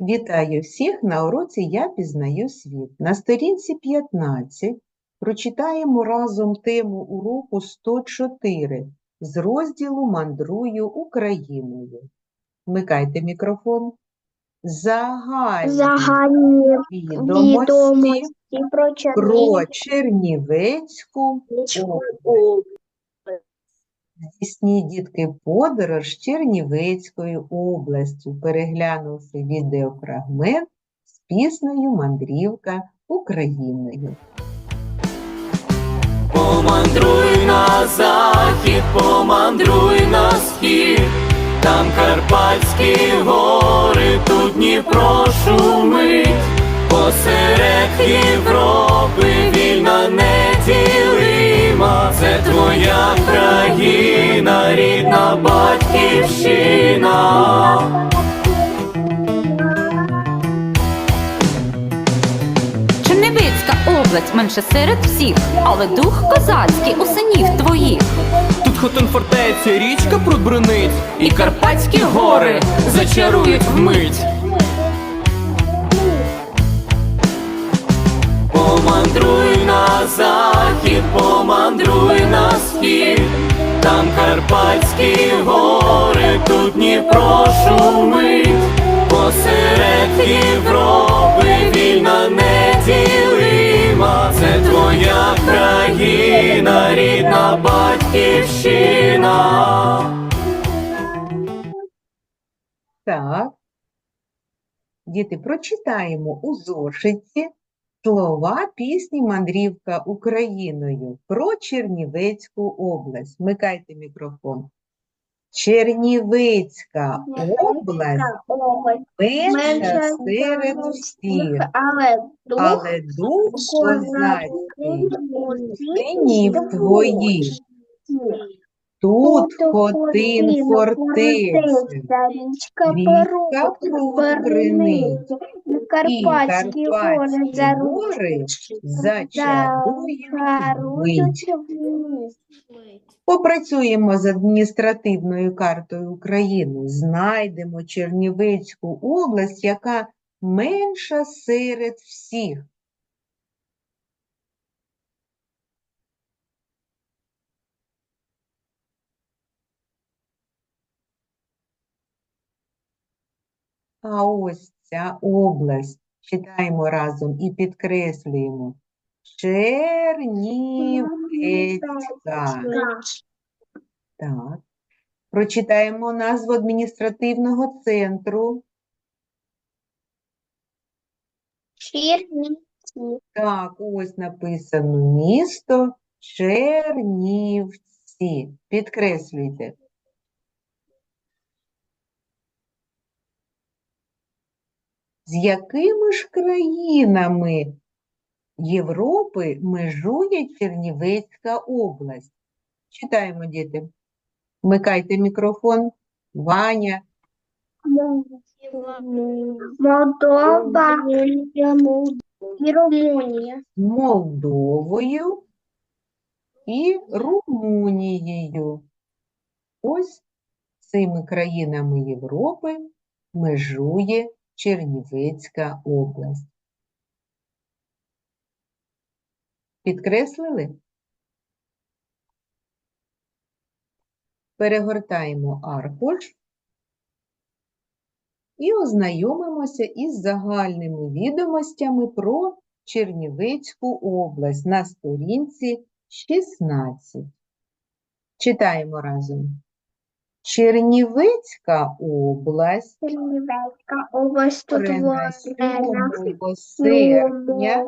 Вітаю всіх на уроці Я пізнаю світ. На сторінці 15 прочитаємо разом тему уроку 104 з розділу Мандрую Україною. Вмикайте мікрофон. Загальні Загальні відомості відомості про про Чернівецьку область. Здійсніть, дітки, подорож Чернівецькою областю, переглянувши відеофрагмент з піснею «Мандрівка Україною». Помандруй на захід, помандруй на схід, там Карпатські гори, тут Дніпро шумить, посеред Європи вільна неділима, це твоя країна, рідна батьківщина. Чернівецька область менше серед всіх, але дух козацький у синів твоїх. Тут хотин фортеця, річка пробринить, і Карпатські гори зачарують вмить. Помандруй захід, помандруй на схід, там Карпатські гори, тут Дніпро шумить, посеред Європи вільна неділима, це твоя країна, рідна батьківщина. Так. Діти, прочитаємо у зошиті слова пісні «Мандрівка Україною» про Чернівецьку область. Вмикайте мікрофон. Чернівецька область менша серед всіх, але дух але дух козацький синів твоїх. Тут хотин фортеця, річка річка і Карпатські гори зачарують. Попрацюємо з адміністративною картою України. Знайдемо Чернівецьку область, яка менша серед всіх. А ось ця область. Читаємо разом і підкреслюємо. Чернівецька. Так. Прочитаємо назву адміністративного центру. Чернівці. Так, ось написано місто Чернівці. Підкреслюйте. З якими ж країнами Європи межує Чернівецька область? Читаємо, діти. Вмикайте мікрофон. Ваня. Молдова і Румунія. Молдовою і Румунією. Ось цими країнами Європи межує Чернівецька область. Підкреслили? Перегортаємо аркуш і ознайомимося із загальними відомостями про Чернівецьку область на сторінці 16. Читаємо разом. Чернівецька область. Чернівецька область тут 7 серпня 7 серпня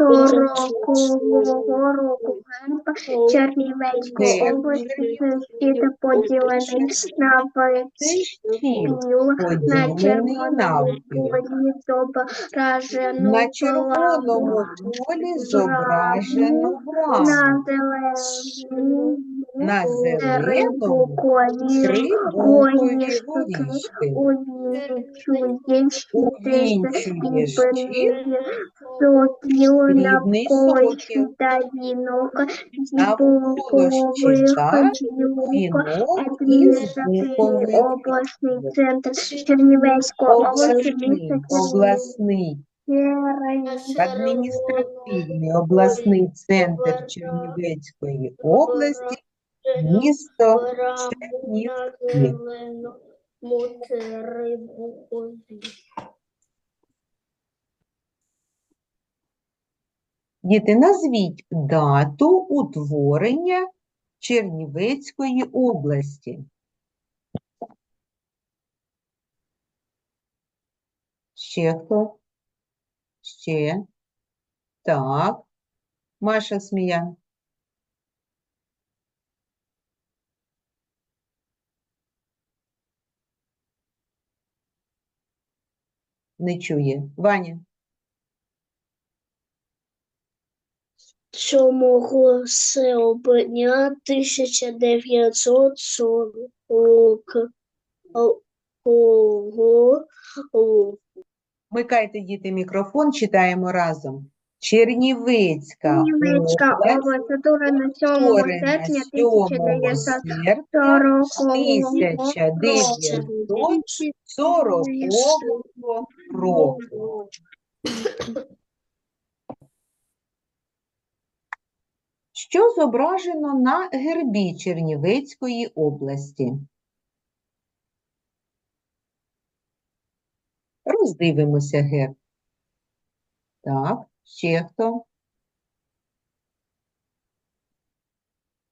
1940 року герб Чернівецької області світ поділений на Схід на червоному зображено На червоному полі зображену на зеленому на зеленому букві три букві горішки. увінчує щити Увінчує щит сокіл вінок, Навколо щита Вінок центр обласний, адміністративний обласний центр Чернівецької області, місто Чернівці. Діти, назвіть дату утворення Чернівецької області. Ще хто? Ще. Так. Маша Сміян. Не чує. Ваня. 7 серпня 1940 року. Микайте, діти, мікрофон, читаємо разом. Чернівецька Чернівецька область, область, утворена 7 створена серпня 7 1940 1940 року. Що зображено на гербі Чернівецької області? Роздивимося герб. Так, ще хто?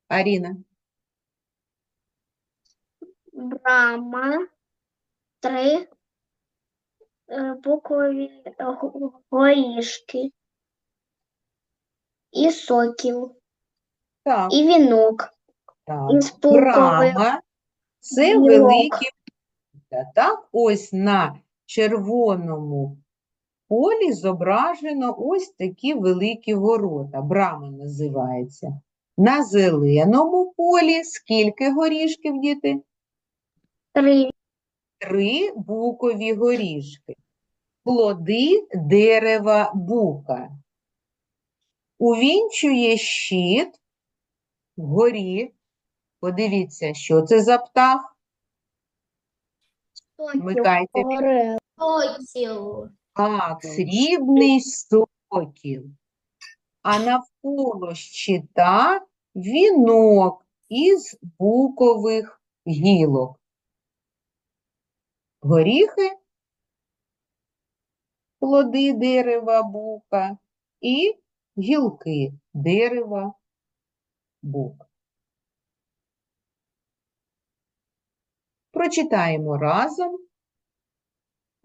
Аріна. Брама, три е, букові горішки, і сокіл, Так, і вінок, так. із Брама – це гілок. великі. Так, ось на червоному полі зображено ось такі великі ворота. Брама називається. На зеленому полі скільки горішків, діти? три Три букові горішки. Плоди дерева бука. Увінчує щит вгорі. Подивіться, що це за птах. Вмикайте. орел, Так, срібний сокіл. А навколо щита вінок із букових гілок. Горіхи, плоди дерева бука і гілки дерева бук. Прочитаємо разом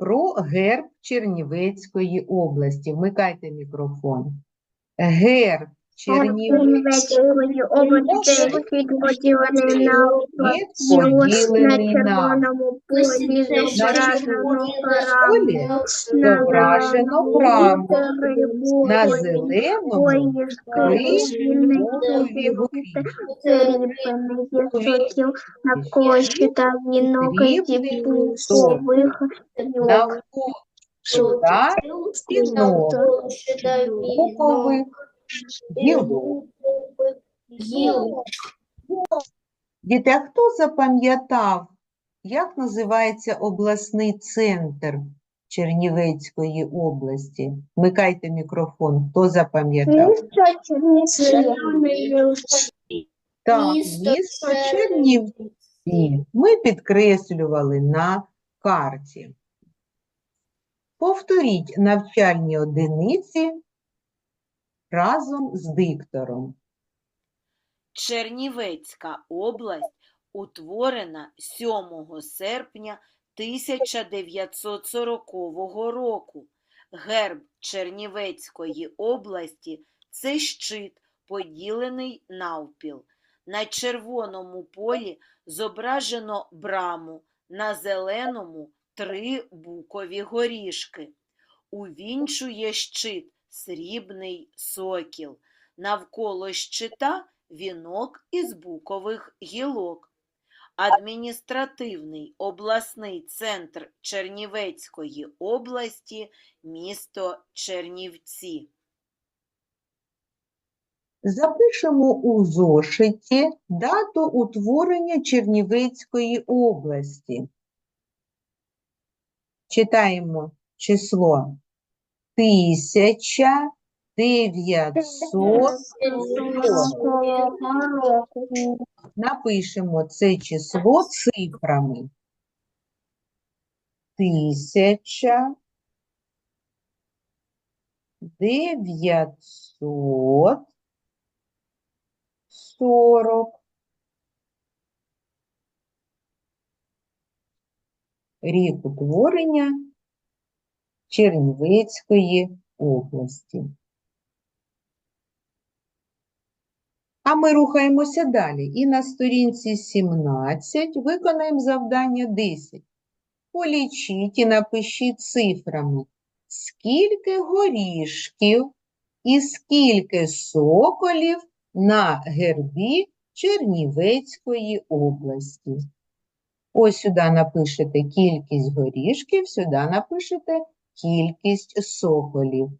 про герб Чернівецької області. Вмикайте мікрофон. Герб Світ поділений на на поділений на зображено браму, на зеленому горішки. Срібний сокіл навколо щита вінок зі букових гілок. Навколо щита вінок букових гілок. Діти, а хто запам'ятав, як називається обласний центр Чернівецької області? Вмикайте мікрофон. Хто запам'ятав? Місто Чернівці. Так, місто Чернівці. Ми підкреслювали на карті. Повторіть навчальні одиниці разом з диктором. Чернівецька область утворена 7 серпня 1940 року. Герб Чернівецької області – це щит, поділений навпіл. На червоному полі зображено браму, на зеленому – три букові горішки. Увінчує щит срібний сокіл. Навколо щита вінок із букових гілок. Адміністративний обласний центр Чернівецької області, місто Чернівці. Запишемо у зошиті дату утворення Чернівецької області. Читаємо число 1900. Напишемо це число цифрами. Тисяча дев'ятсот сорок. Рік утворення Чернівецької області. А ми рухаємося далі. І на сторінці 17 виконаємо завдання 10. Полічіть і напишіть цифрами, скільки горішків і скільки соколів на гербі Чернівецької області. Ось сюди напишете кількість горішків, сюди напишете кількість соколів.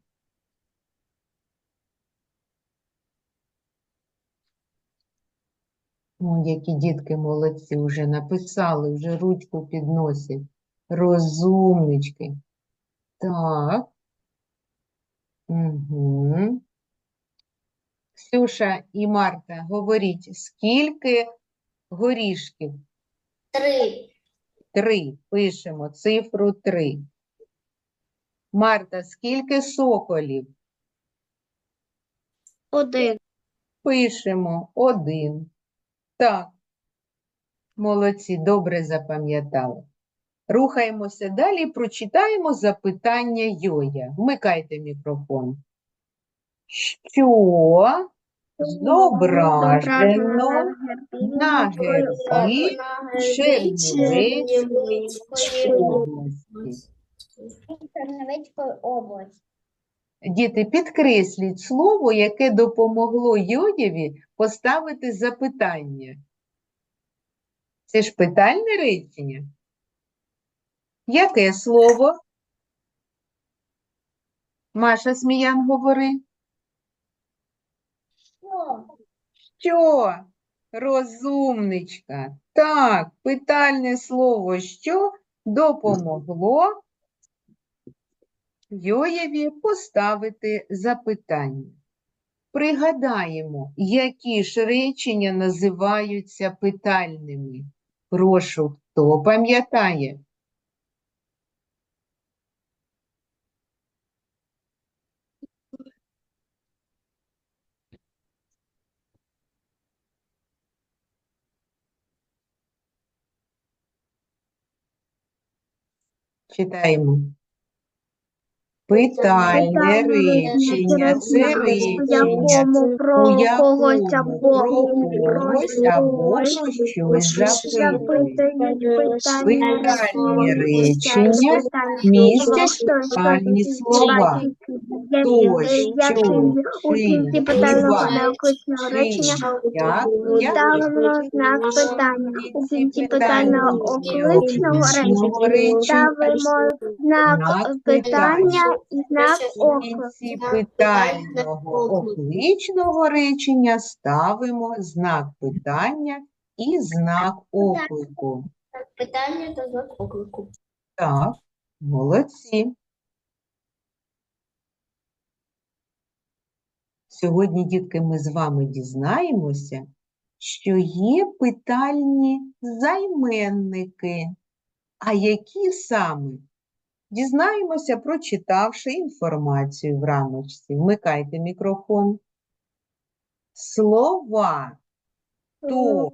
О, які дітки молодці, вже написали, вже ручку підносять. Розумнички. Так. Угу. Ксюша і Марта, говоріть, скільки горішків? Три. Три. Пишемо цифру три. Марта, скільки соколів? Один. Пишемо один. Так. Молодці, добре запам'ятали. Рухаємося далі, прочитаємо запитання Йоя. Вмикайте мікрофон. Що зображено на гербі Чернівецької області? Чернівецької області. Діти, підкресліть слово, яке допомогло Йоєві поставити запитання. Це ж питальне речення? Яке слово? Маша Сміян говори. Що? Що? Розумничка. Так, питальне слово що допомогло Йоєві поставити запитання. Пригадаємо, які ж речення називаються питальними. Прошу, хто пам'ятає? Читаємо. Питальне речення це речення, у якому про когось або про щось запитують. Питальні речення містять питальні слова. Хто, що, питального хіба, речення як, ставимо знак питання. У кінці питального окличного речення ставимо знак питання знак в кінці питального окличного речення ставимо знак питання і знак оклику. Питання та знак оклику. Так, молодці. Сьогодні, дітки, ми з вами дізнаємося, що є питальні займенники. А які саме? Дізнаємося, прочитавши інформацію в рамочці. Вмикайте мікрофон. Слова. Хто,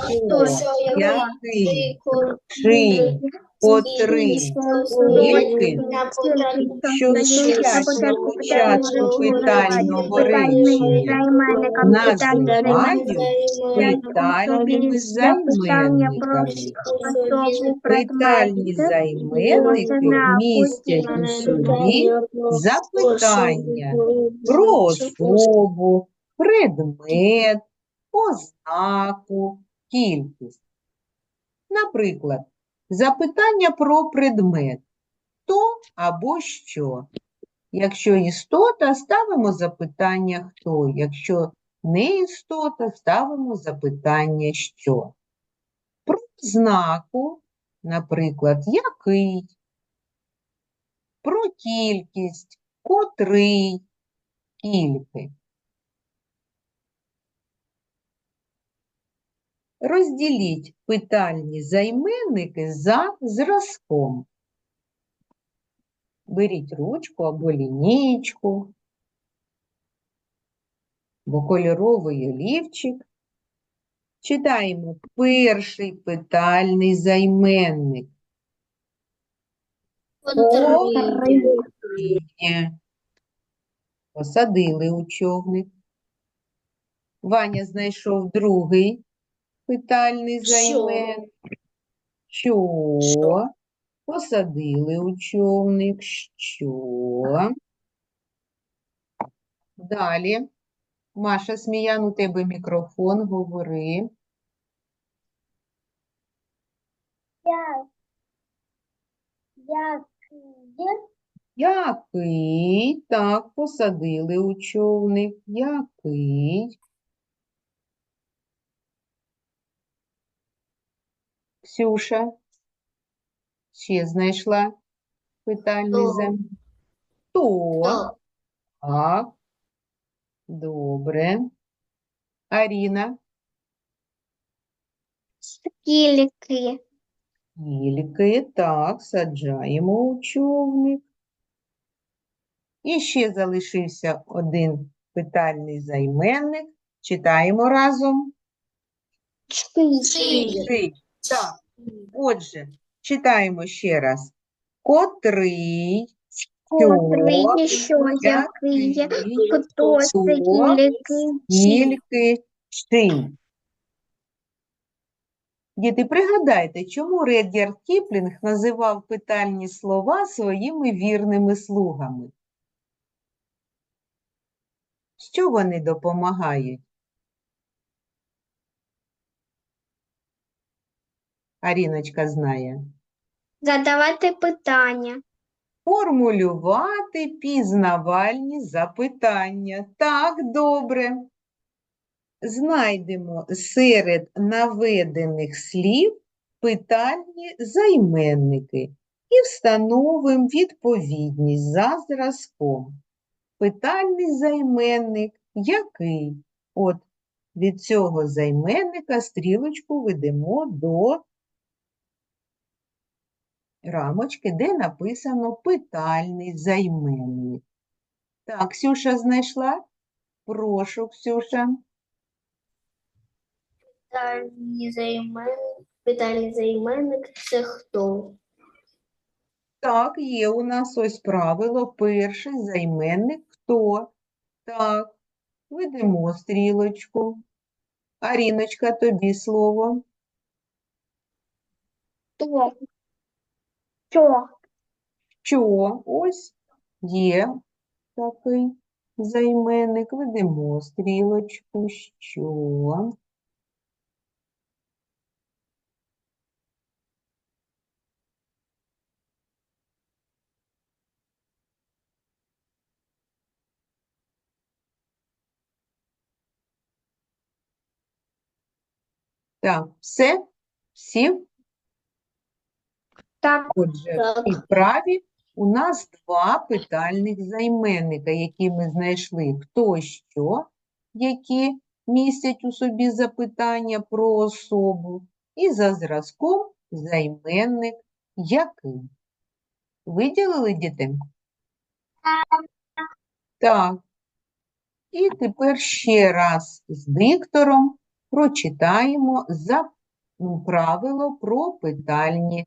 Хто, який, чий, котрий, скільки, що стоять на початку питального речення, називають питальними займенниками. Питальні займенники містять у собі запитання про особу, предмет, ознаку, кількість. Наприклад, запитання про предмет. Хто або що. Якщо істота, ставимо запитання хто. Якщо не істота, ставимо запитання що. Про знаку, наприклад, який, про кількість, котрий, кільки. Розділіть питальні займенники за зразком. Беріть ручку або лінійку, або кольоровий олівчик. Читаємо перший питальний займенник. Є. Посадили у човник. Ваня знайшов другий питальний займенник. Що? Посадили у човник. Що? Далі. Маша Сміян, у тебе мікрофон, говори. Який? Так, посадили у човник. Який? Ксюша, ще знайшла питальний Хто? зем. Хто? Так. Добре. Аріна, Скільки? тільки так, саджаємо у човник. І ще залишився один питальний займенник. Читаємо разом. Скільки? Три. Так. Отже, читаємо ще раз. Котрий, Котрий, що, який, хто, скільки, скільки, чий. Діти, пригадайте, чому Редярд Кіплінг називав питальні слова своїми вірними слугами? Що вони допомагають? Аріночка знає. Задавати питання. Формулювати пізнавальні запитання. Так, добре. Знайдемо серед наведених слів питальні займенники і встановимо відповідність за зразком. Питальний займенник який? От від цього займенника стрілочку ведемо до рамочки, де написано питальний займенник. Так, Ксюша знайшла? Прошу, Ксюша. Питальний займенник, питальний займенник – це хто? Так, є у нас ось правило. Перший займенник хто? Так, ведемо стрілочку. Аріночка, тобі слово. Хто? Що? Що? Ось є такий займенник. Ведемо стрілочку. Що? Так, все? Всі? Так, Отже, Так. і праві у нас два питальних займенника, які ми знайшли. Хто що, які містять у собі запитання про особу, і за зразком займенник який. Виділили діти? Так. І тепер ще раз з диктором прочитаємо за правило про питальні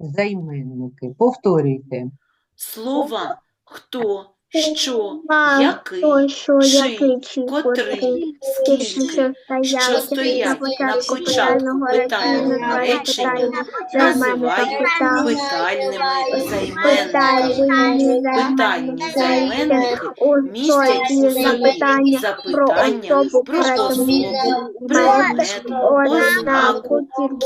займенники. Повторюйте. Слова хто, що, який, що, чий, який, котрий, скільки, що стоять, на початку питального речення, називають питання. питальними займенниками. Питальні займенники містять у собі запитання про запитання особу, про особу, предмет, ознаку,